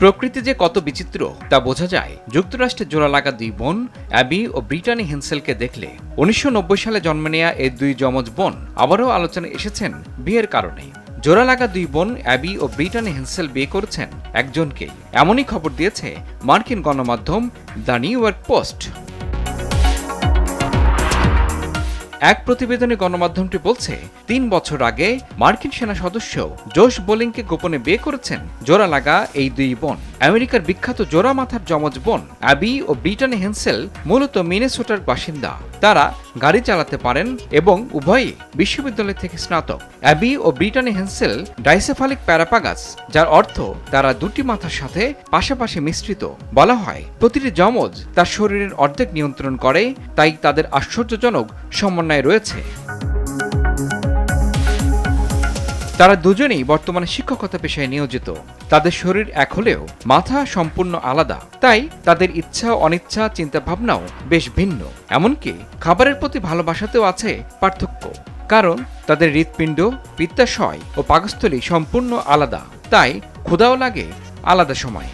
প্রকৃতি যে কত বিচিত্র, তা বোঝা যায়। যুক্তরাষ্ট্রে জোড়া লাগা দুই বোন, অ্যাবি ও ব্রিটানি হেন্সেলকে দেখলে। উনিশশো নব্বই সালে জন্ম নেয়া এই দুই যমজ বোন আবারও আলোচনায় এসেছেন বিয়ের কারণে। জোড়া লাগা দুই বোন, অ্যাবি ও ব্রিটানি হেন্সেল বিয়ে করেছেন একজনকেই। এমনই খবর দিয়েছে মার্কিন গণমাধ্যম দ্য নিউ ইয়র্ক পোস্ট। এক প্রতিবেদনে গণমাধ্যমটি বলছে, তিন বছর আগে মার্কিন সেনা সদস্য জোশ বোলিংকে গোপনে বিয়ে করেছেন জোড়া লাগা এই দুই বোন। আমেরিকার বিখ্যাত জোড়া মাথার যমজ বোন অ্যাবি ও ব্রিটানি হেন্সেল মূলত মিনেসোটার বাসিন্দা। তারা গাড়ি চালাতে পারেন এবং উভয়ই বিশ্ববিদ্যালয় থেকে স্নাতক। অ্যাবি ও ব্রিটানি হেন্সেল ডাইসেফালিক প্যারাপাগাস, যার অর্থ তারা দুটি মাথার সাথে পাশাপাশি মিশ্রিত। বলা হয়, প্রতিটি যমজ তার শরীরের অর্ধেক নিয়ন্ত্রণ করে, তাই তাদের আশ্চর্যজনক সমন্বয় রয়েছে। তারা দুজনেই বর্তমানে শিক্ষকতা পেশায় নিয়োজিত। তাদের শরীর এক হলেও মাথা সম্পূর্ণ আলাদা। তাই তাদের ইচ্ছা, অনিচ্ছা চিন্তা ভাবনাও বেশ ভিন্ন। এমনকি খাবারের প্রতি ভালোবাসাতেও আছে পার্থক্য। কারণ তাদের হৃৎপিণ্ড, পিত্তাশয় ও পাকস্থলী সম্পূর্ণ আলাদা। তাই ক্ষুধাও লাগে আলাদা সময়ে।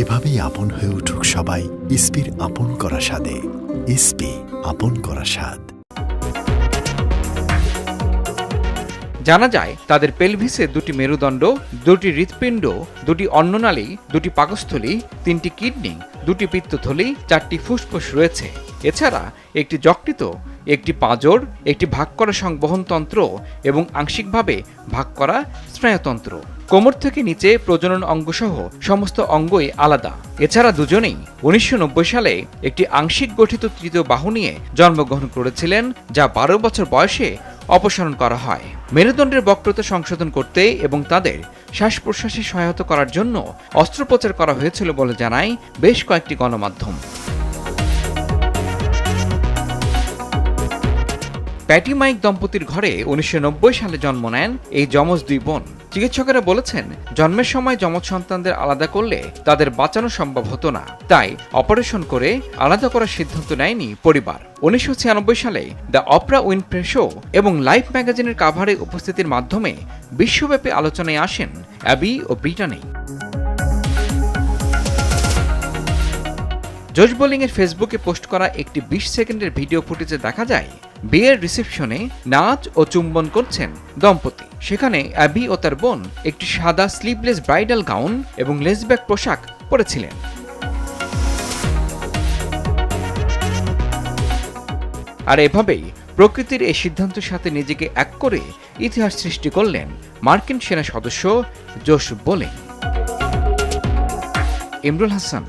এভাবেই আপন হয়ে উঠুক সবাই। ইস্পির আপন করা স্বাদে। ইস্পি আপন করা স্বাদ। জানা যায়, তাদের পেলভিসে দুটি মেরুদণ্ড, দুটি হৃৎপিণ্ড, দুটি অন্ননালী, দুটি পাকস্থলী, তিনটি কিডনি, দুটি পিত্তথলি, চারটি ফুসফুস রয়েছে। এছাড়া একটি যকৃত, একটি পাঁজর, একটি ভাগ করা সংবহনতন্ত্র এবং আংশিকভাবে ভাগ করা স্নায়ুতন্ত্র কোমর থেকে নিচে প্রজনন অঙ্গসহ সমস্ত অঙ্গই আলাদা। এছাড়া দুজনেই উনিশশো নব্বই সালে একটি আংশিক গঠিত তৃতীয় বাহু নিয়ে জন্মগ্রহণ করেছিলেন, যা বারো বছর বয়সে অপসারণ করা হয়। মেরুদণ্ডের বক্রতা সংশোধন করতে এবং তাদের শ্বাস প্রশ্বাসে সহায়তা করার জন্য অস্ত্রোপচার করা হয়েছিল বলে জানায় বেশ কয়েকটি গণমাধ্যম। প্যাটি মাইক দম্পতির ঘরে উনিশশো নব্বই সালে জন্ম নেন এই যমজ দুই বোন। চিকিৎসকেরা বলেছেন, জন্মের সময় যমজ সন্তানদের আলাদা করলে তাদের বাঁচানো সম্ভব হতো না। তাই অপারেশন করে আলাদা করার সিদ্ধান্ত নেয়নি পরিবার। উনিশশো ছিয়ানব্বই সালে দ্য অপরা উইন শো এবং লাইফ ম্যাগাজিনের কাভারে উপস্থিতির মাধ্যমে বিশ্বব্যাপী আলোচনায় আসেন অ্যাবি ও ব্রিটানি। জোশ বোলিংয়ের ফেসবুকে পোস্ট করা একটি বিশ সেকেন্ডের ভিডিও ফুটেজে দেখা যায়, বিয়ের রিসেপশনে নাচ ও চুম্বন করছেন দম্পতি। সেখানে অ্যাবি ও তার বোন একটি সাদা স্লিভলেস ব্রাইডাল গাউন এবং লেসব্যাক পোশাক পরেছিলেন। আর এভাবেই প্রকৃতির এই সিদ্ধান্তের সাথে নিজেকে এক করে ইতিহাস সৃষ্টি করলেন মার্কিন সেনা সদস্য জোশ বোলিং। ইমরুল হাসান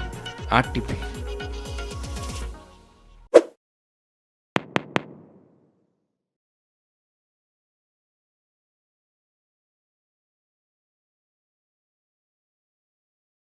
আর টিভি